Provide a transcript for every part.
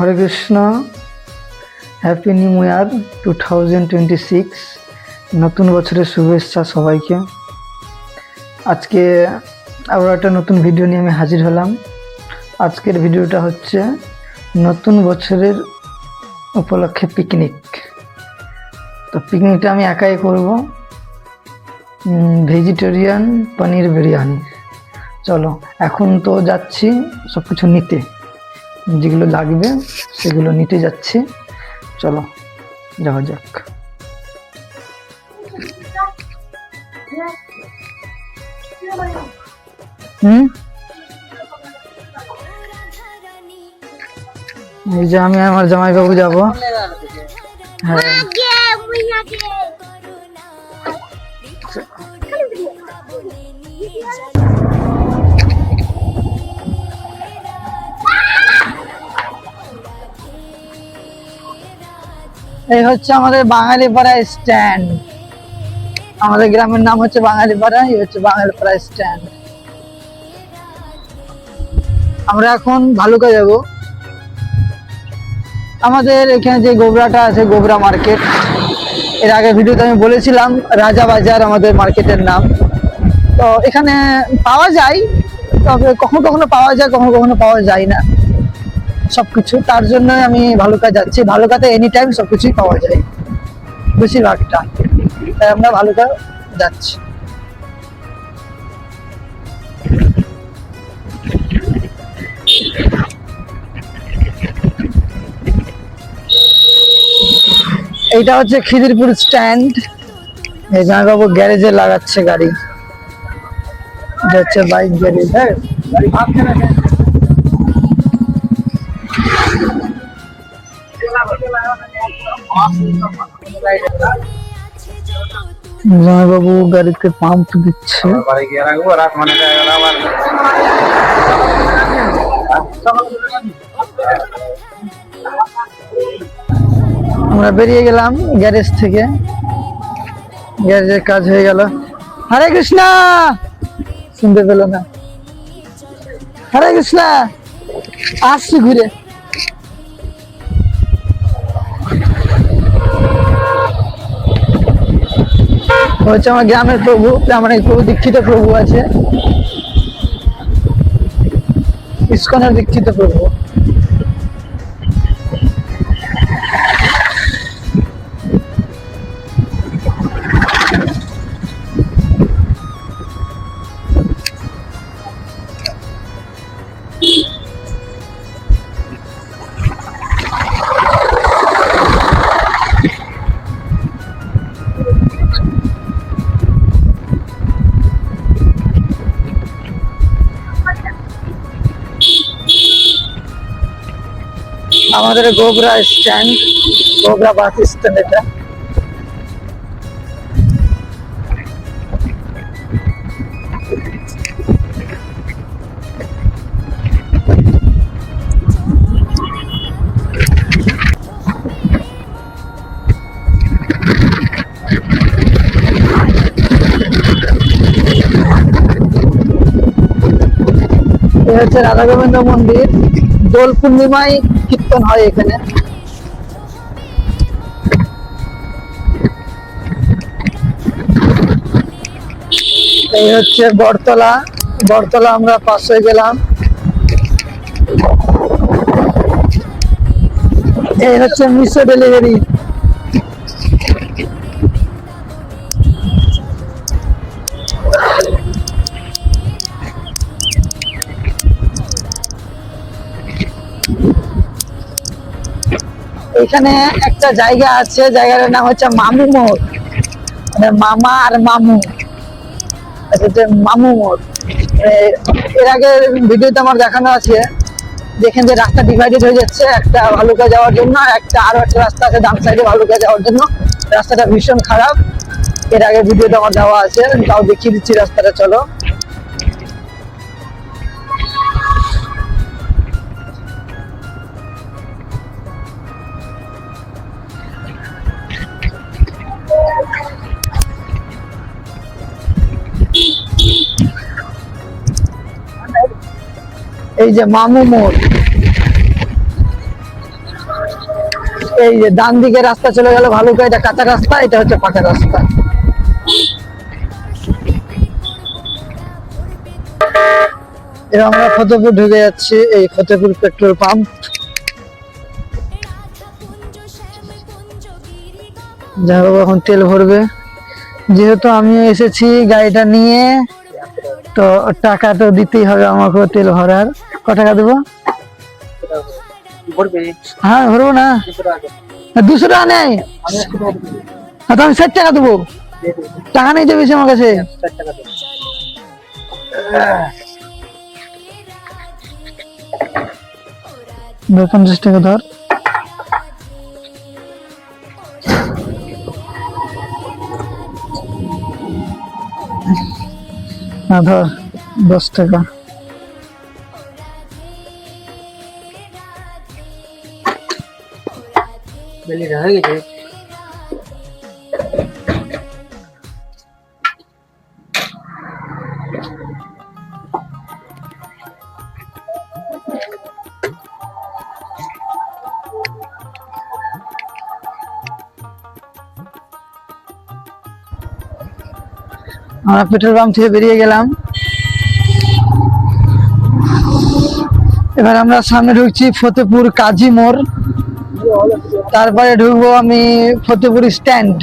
Hare Krishna happy new year two thousand twenty six নতুন বছরের শুভেচ্ছা সবাইকে। আজকে আবার একটা নতুন ভিডিও নিয়ে আমি হাজির হলাম। আজকের ভিডিওটা হচ্ছে নতুন বছরের উপলক্ষে পিকনিক তো পিকনিকটা আমি একাই করব। ভেজিটেরিয়ান পনির বিরিয়ানি। চলো, এখন তো যাচ্ছি সব কিছু নিতে। যেগুলো লাগবে সেগুলো নিতে যাচ্ছি। চলো যাওয়া যাক। হুম? এই যে আমি আমার জামাইবাবু যাব। হ্যাঁ। এই হচ্ছে আমাদের বাঙালি পাড়া স্ট্যান্ড। আমাদের গ্রামের নাম হচ্ছে বাঙালি পাড়া এই হচ্ছে বাঙালি পাড়া স্ট্যান্ড। আমরা এখন ভালুকা যাব। আমাদের এখানে যে গোবরাটা আছে, গোবরা মার্কেট, এর আগে ভিডিওতে আমি বলেছিলাম, রাজা বাজার আমাদের মার্কেটের নাম। তো এখানে পাওয়া যায়, তবে কখনো কখনো পাওয়া যায়, কখনো কখনো পাওয়া যায় না। সবকিছু। তার জন্য আমি ভালুকা যাচ্ছি। ভালুকাতে এনি টাইম সবকিছুই পাওয়া যায়। বেশিরভাগটা। তাই আমরা ভালুকা যাচ্ছি। এইটা হচ্ছে খিদিরপুর স্ট্যান্ড। এই জামাইবাবু গ্যারেজে লাগাচ্ছে গাড়ি। এটা হচ্ছে বাইক গ্যারেজ হ্যাঁ? জামাইবাবু গাড়িতে পাম্প দিচ্ছে। আমরা বেরিয়ে গেলাম গ্যারেজ থেকে। গ্যারেজের কাজ হয়ে গেল। হরে কৃষ্ণ! শুনতে পেল না। হরে কৃষ্ণ! আসছি ঘুরে। হচ্ছে আমার গ্রামের প্রভু প্রামাণিক প্রভু দীক্ষিত প্রভু আছে। ইস্কনের দীক্ষিত প্রভু। আমাদের Gobra stand Gobra bus stand এটা। হচ্ছে রাধা গোবিন্দ মন্দির। দোল পূর্ণিমায় কীর্তন হয় এখানে। এই হচ্ছে বটতলা। বটতলা আমরা পাশে গেলাম। এই হচ্ছে মিশো ডেলিভারি। এখানে একটা জায়গা আছে, জায়গাটার নাম হচ্ছে মামু মোড়। মানে মামা আর মামু। মামু মোড়। এর আগে ভিডিওতে আমার দেখানো আছে, দেখেন যে রাস্তা ডিভাইডেড হয়ে যাচ্ছে, একটা ভালুকা যাওয়ার জন্য একটা আরও একটা রাস্তা আছে ডান সাইডে ভালুকা যাওয়ার জন্য। রাস্তাটা ভীষণ খারাপ। এর আগে ভিডিওতে আমার দেওয়া আছে তাও দেখিয়ে দিচ্ছি রাস্তাটা, চলো। এই যে মামু মোড়। এই যে ডান দিকে রাস্তা চলে গেল, ভালুকা, এটা কাঁচা রাস্তা, এটা হচ্ছে পাকা রাস্তা। এবার আমরা ফতেপুর ঢুকে যাচ্ছি, এই ফতেপুর পেট্রোল পাম্প। যাই হোক, এখন তেল ভরবে। যেহেতু আমি এসেছি গাড়িটা নিয়ে, তো টাকা তো দিতেই হবে আমাকে তেল ভরার। টাকা দেবো? হ্যাঁ ভরবো না। দুশো টাকা নেই। তো আমি ষাট টাকা দেবো। টাকা নেই তো বেশি আমার কাছে। পঞ্চাশ টাকা ধর। না, ধর, দশ টাকা। আমরা পেট্রোল পাম্প থেকে বেরিয়ে গেলাম। এবার আমরা সামনে ঢুকছি ফতেপুর কাজী মোড়। তারপরে ঢুকবো আমি ফতেপুর স্ট্যান্ড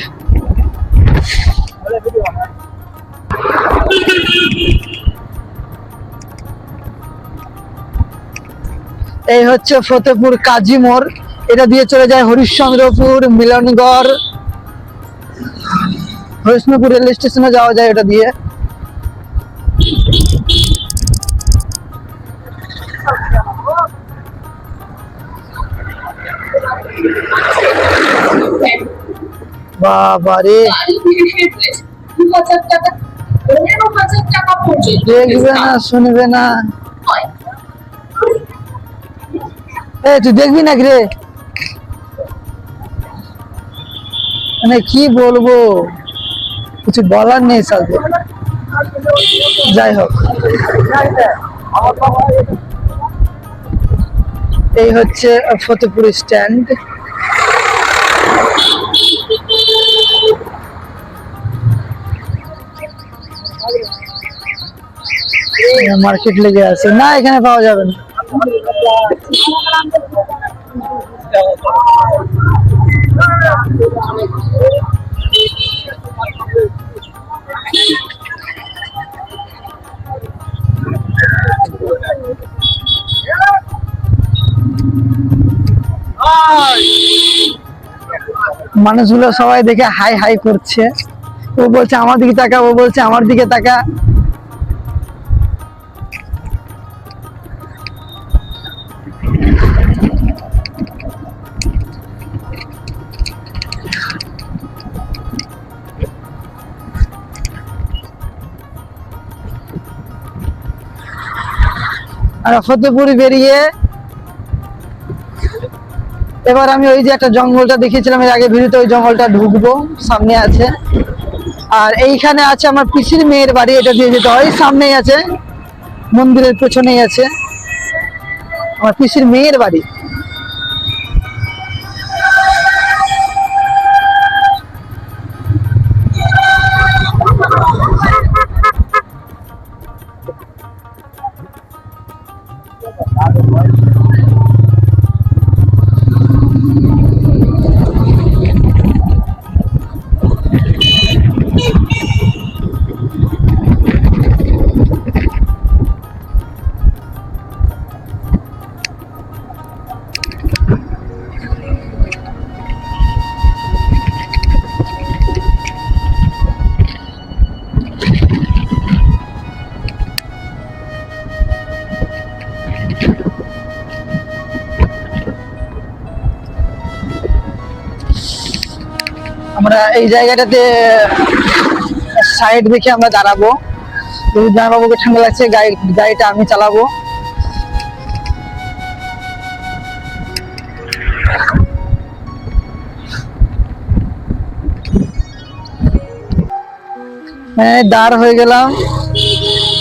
এই হচ্ছে ফতেপুর কাজী মোড়। এটা দিয়ে চলে যায় হরিশ্চন্দ্রপুর, মিলনগড়। হরিশ্চন্দ্রপুর রেল স্টেশনে যাওয়া যায় এটা দিয়ে। বাবারে। দেখবে না শুনবে না তুই দেখবি না রে? মানে কি বলব? কিছু বলার নেই সাথে যাই হোক। এই হচ্ছে ফতেপুর স্ট্যান্ড মার্কেট লেগে আছে। না, এখানে পাওয়া যাবে না। মানুষগুলো সবাই দেখে হাই হাই করছে। ও বলছে, আমার দিকে তাকা। ও বলছে, আমার দিকে তাকা। ফতেপুর বেরিয়ে এবার আমি ওই যে একটা জঙ্গলটা দেখিয়েছিলাম, এর আগে ভিডিওতে ওই জঙ্গলটা ঢুকবো, সামনে আছে। আর এইখানে আছে আমার পিসির মেয়ের বাড়ি, এটা দিয়ে যেতে হয়, সামনেই আছে, মন্দিরের পেছনেই আছে। আমার পিসির মেয়ের বাড়ি। confortável, mas আমরা এই জায়গাটাতে সাইড দেখে আমরা দাঁড়াবো। যদি জামাইবাবুকে ঠান্ডা লাগছে, গাড়ি, গাড়িটা আমি চালাবো। হ্যাঁ দাঁড় হয়ে গেলাম।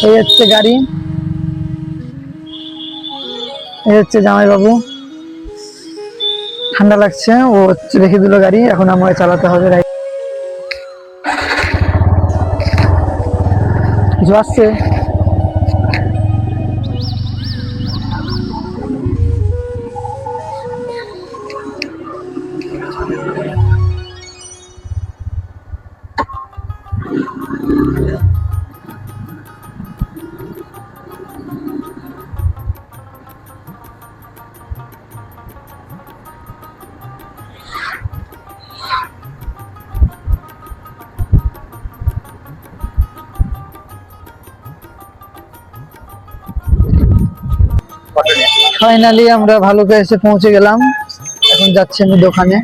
এই হচ্ছে গাড়ি। এই হচ্ছে জামাইবাবু। ঠান্ডা লাগছে ও রেখে দিল গাড়ি এখন আমাকে চালাতে হবে কিছু আসছে? ফাইনালি আমরা ভালুকা এসে পৌঁছে গেলাম। এখন যাচ্ছি আমি দোকানে।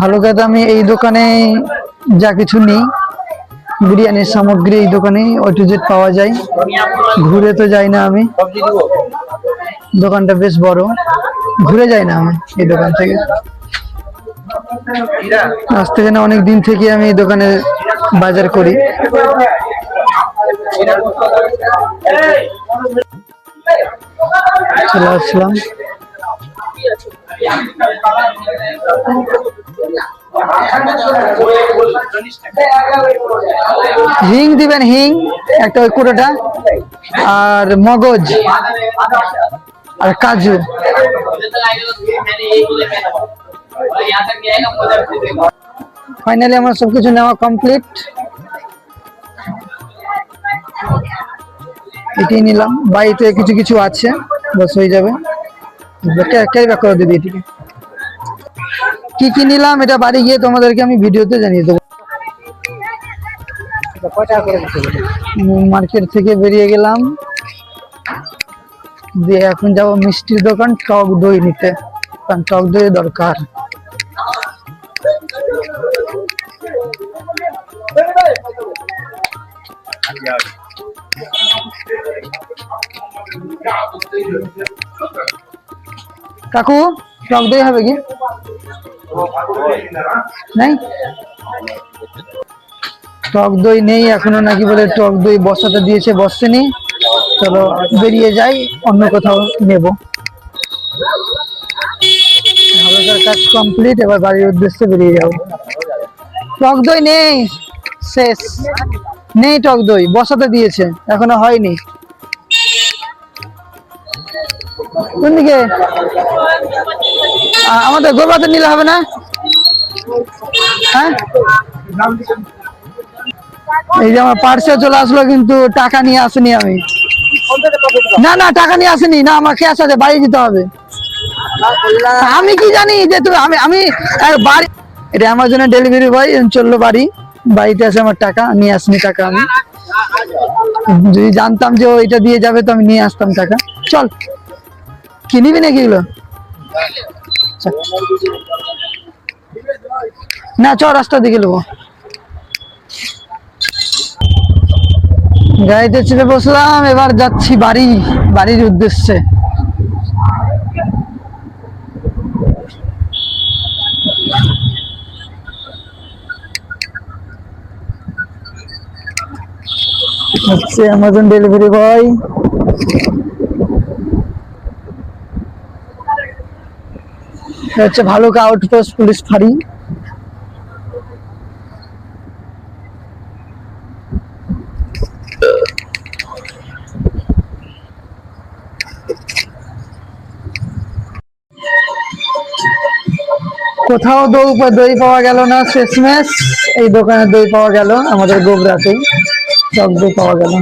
ভালুকাতে আমি এই দোকানে যা কিছু নিই, বিরিয়ানির সামগ্রী এই দোকানে, ওই টু জেড পাওয়া যায়। ঘুরে তো যাই না আমি। দোকানটা বেশ বড়। ঘুরে যাই না আমি এই দোকান থেকে। আজ থেকে না অনেক দিন থেকে আমি দোকানে বাজার করি। চলে আসলাম। হিং দিবেন, হিং, একটা ওই কুড়োটা, আর মগজ, আর কাজু। ফাইনালি আমার সবকিছু নেওয়া কমপ্লিট এটাই নিলাম। বাড়িতে কিছু কিছু আছে বস হয়ে যাবে। ক্যারি ব্যাক করে এটিকে। কি কি নিলাম, এটা বাড়ি গিয়ে তোমাদেরকে আমি ভিডিওতে জানিয়ে দেবো। মার্কেট থেকে বেরিয়ে গেলাম। দিয়ে এখন যাব মিষ্টির দোকান, টক দই নিতে। কারণ টক দই দরকার। কাকু, টক দই হবে কি? নাই? টক দই নেই, এখনও নাকি বলে টক দই বসাতে দিয়েছে বসছেনি চলো, বেরিয়ে যাই, অন্য কোথাও নেব। কাজ কমপ্লিট এবার বাড়ির উদ্দেশ্যে বেরিয়ে যাব। টক দই নেই, শেষ। নেই টক দই, বসাতে দিয়েছে, এখনও হয়নি। কোন দিকে? আমাদের গোবাতে নিলে হবে না? হ্যাঁ? এই যে আমার পার্সে চলে আসলো কিন্তু টাকা নিয়ে আসেনি আমি। না না, টাকা নিয়ে আসেনি, না আমার ক্যাশ আছে, বাড়ি যেতে হবে। আমি কি জানি যে তুমি, আমি আমি বাড়ি এটা অ্যামাজনের ডেলিভারি বয় চলল বাড়ি। বাড়িতে আসে আমার টাকা, নিয়ে আসনি টাকা আমি। যদি জানতাম যে ও এটা দিয়ে যাবে, তো আমি নিয়ে আসতাম টাকা। চল কিনিবি নাকি এগুলো? চল। না, চ রাস্তা দিকে নেব গাড়িতে চেপে বসলাম, এবার যাচ্ছি বাড়ি, বাড়ির উদ্দেশ্যে। হচ্ছে অ্যামাজন ডেলিভারি বয় হচ্ছে ভালুকা আউটপোস্ট পুলিশ ফাঁড়ি। কোথাও দই দই পাওয়া গেল না, শেষমেশ। এই দোকানে দই পাওয়া গেল আমাদের গোবরাতেই। দই পাওয়া গেল।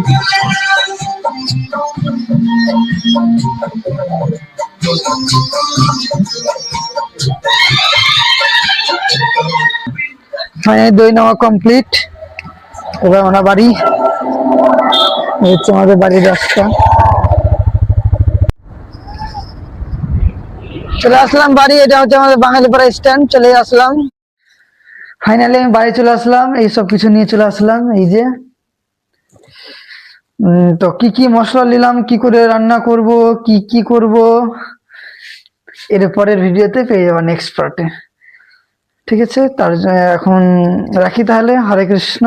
দই নেওয়া কমপ্লিট এবার ওনার বাড়ি। হচ্ছে আমাদের বাড়ির রাস্তা। চলে আসলাম বাড়ি, এটা হচ্ছে আমাদের বাঙালিপাড়া স্ট্যান্ড চলে আসলাম। ফাইনালি আমি বাড়ি চলে আসলাম, এই সব কিছু নিয়ে চলে আসলাম, এই যে। তো কি কি মশলা নিলাম, কি করে রান্না করব, কি কি করব? এর পরের ভিডিওতে পেয়ে যাব নেক্সট পার্টে ঠিক আছে? তার এখন রাখি তাহলে। হরে কৃষ্ণ।